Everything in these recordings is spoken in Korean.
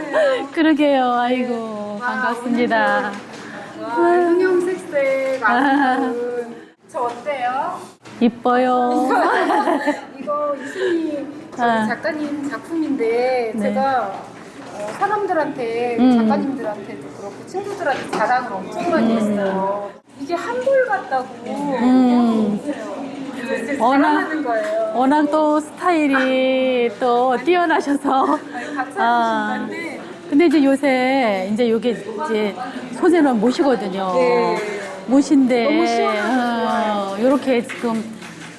그러게요. 아이고 반갑습니다. 와, 형형색 색 아름다운. 저 어때요? 이뻐요. 이거 저희 아. 작가님 작품인데 네. 제가 어, 사람들한테 음. 작가님들한테도 그렇고 친구들한테 자랑을 엄청 많이 했어요. 이게 한볼 같다고. 음. 워낙- 자랑하는 거예요. 워낙 또 스타일이 또 뛰어나셔서. 아니, 아. 감사하신데 근데 이제 요새 이제 요게 이제 소재는 못이거든요. 네. 못인데. 어, 이렇게 지금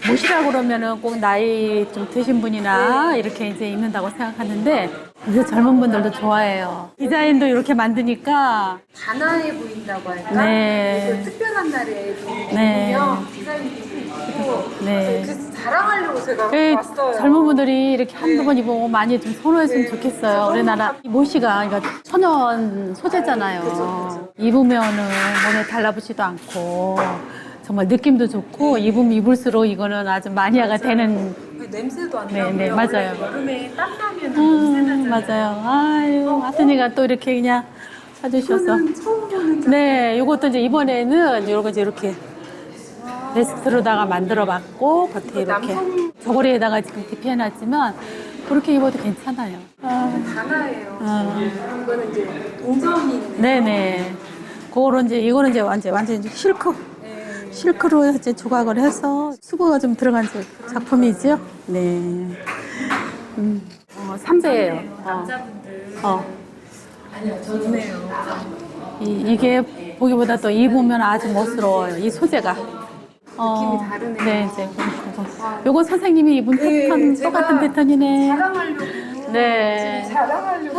못이라 그러면은 꼭 나이 좀 드신 분이나 네. 이렇게 이제 입는다고 생각하는데 이제 젊은 분들도 좋아해요. 디자인도 이렇게 만드니까 단아해 보인다고 할까? 네. 그 특별한 날에 좀 네. 디자인도 있고 네. 그래서 자랑하려고 제가 그 왔어요. 젊은 분들이 이렇게 한두 네. 번 입어보고 많이 좀 선호했으면 네. 좋겠어요. 우리나라 이 모시가 그러니까 천연 소재잖아요. 그죠, 그죠. 입으면은 몸에 달라붙지도 않고 정말 느낌도 좋고 입으면 입을수록 이거는 아주 마니아가 되는 냄새도 안 네, 나고요. 네, 맞아요. 원래 여름에 땀 나면 냄새 음, 나잖아요. 맞아요. 아유, 하튼이가 또 이렇게 그냥 사주셔서. 처음 보는 네, 이것도 이제 이번에는 요거 이제 이렇게 베스트로다가 만들어봤고 겉에 이렇게 남성- 저고리에다가 지금 디피해놨지만 그렇게 입어도 괜찮아요. 아, 단아예요. 아. 이거는 이제 있는. 네네. 그거로 이제 이거는 이제 완전 완전 이제 실크 네. 실크로 이제 조각을 해서 수고가 좀 들어간 제- 작품이죠. 네. 음, 어, 삼배예요. 어, 남자분들. 어. 좋네요. 이, 이게 보기보다 또 입으면 아주 멋스러워요. 이 소재가. 어, 느낌이 다르네요. 네, 이제 요거. 요거 선생님이 입은 네, 패턴 제가 똑같은 패턴이네. 자랑하려고. 네. 지금 자랑하려고.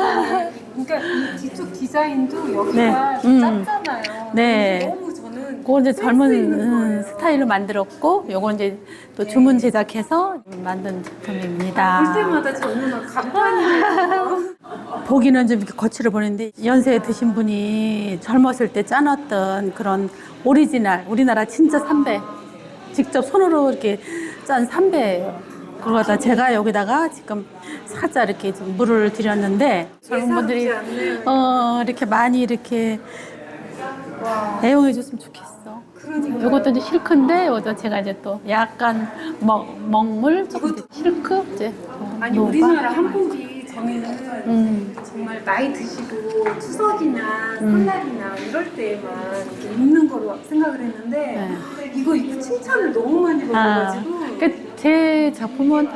그러니까 이 뒤쪽 디자인도 여기가 네. 음. 짧잖아요. 네. 너무 저는. 그거 이제 센스 젊은 있는 음, 거예요. 스타일로 만들었고, 요거 이제 또 주문 제작해서 만든 제품입니다. 볼 때마다 저는 막 감탄이에요. 보기는 좀 이렇게 거칠어 보이는데 연세 드신 분이 젊었을 때 짜놨던 그런 오리지널 우리나라 진짜 삼배 직접 손으로 이렇게 짠 삼배예요. 그거다 제가 여기다가 지금 살짝 이렇게 좀 물을 들였는데 젊은 분들이. 어 이렇게 많이 이렇게 와. 애용해 줬으면 좋겠어. 이것도 이제 실크인데 이것도 제가 이제 또 약간 먹, 먹물 조금 실크 이제 어, 아니? 우리나라 한복 이 저는 음. 정말 나이 드시고 추석이나 음. 설날이나 이럴 때만 이렇게 입는 거로 생각을 했는데 이거 입고 칭찬을 너무 많이 네. 아, 받아가지고 그제 작품은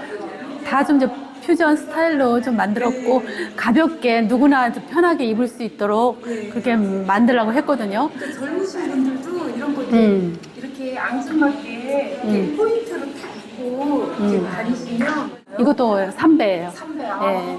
다좀 이제 퓨전 스타일로 좀 만들었고 가볍게 누구나 좀 편하게 입을 수 있도록 네. 그렇게 만들라고 했거든요. 그러니까 젊으신 분들도 이런 거 음. 이렇게 앙증맞게 이렇게 음. 포인트 입고 이렇게 음. 다니시면 이것도 삼배예요. 선배 아, 예.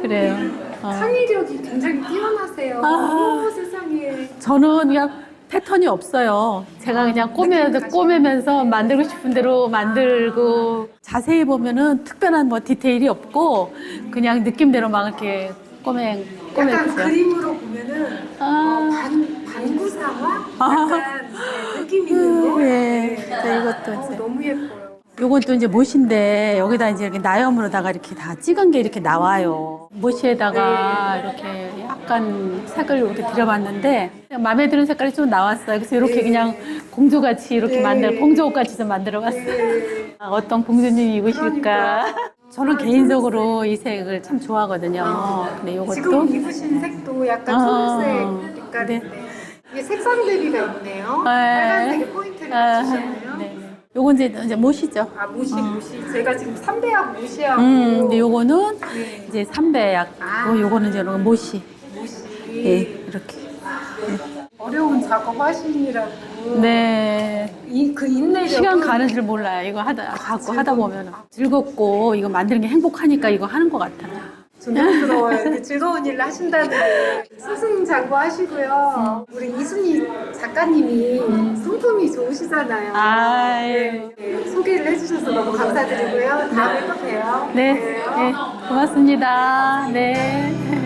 그래요. 어. 창의력이 굉장히 뛰어나세요. 아. 오, 세상에. 저는 그냥 패턴이 없어요. 제가 그냥 꼬매, 꼬매면서 만들고 싶은 대로 만들고 자세히 보면은 특별한 뭐 디테일이 없고 그냥 느낌대로 막 이렇게 꼬매, 약간. 그림으로 보면은 아. 어, 반, 반구사와 아. 약간 네, 느낌 있는 거. 예, 네. 네, 이것도 어, 이제. 너무 예뻐요. 요건 또 이제 못인데 여기다 이제 이렇게 나염으로다가 이렇게 다 찍은 게 이렇게 나와요. 못에다가 이렇게 약간 색을 이렇게 들여봤는데 마음에 드는 색깔이 좀 나왔어요. 그래서 이렇게 네. 그냥 공주같이 이렇게 네. 만들 공주옷같이 좀 만들어봤어요. 네. 아, 어떤 공주님이 입으실까? 그러니까. 저는 아, 개인적으로 이 색을 참 좋아하거든요. 아, 근데 이것도 지금 입으신 색도 약간 아, 초록색 색깔인데 네. 이게 색상 대비가 있네요. 네. 빨간색에 포인트를 아, 주셨네요. 네. 요건 이제 이제 못이죠. 아 무시 무시 제가 지금 삼배하고 무시하고 음, 근데 요거는 네. 이제 삼배약, 아. 요거는 이제 못이. 무시 예, 이렇게. 어려운 작업 하시느라고 네. 이, 그 인내력 시간 가는 줄 몰라요. 이거 하다, 갖고 하다 보면. 즐겁고, 이거 만드는 게 행복하니까 이거 하는 것 같아요. 존경스러워요. 즐거운 일을 하신다는 게 승승장구하시고요. 우리 이순희 작가님이 성품이 좋으시잖아요. 아유. 네, 소개를 해주셔서 너무 감사드리고요. 다음에 또 봬요. 네, 봬요. 네. 고맙습니다. 네.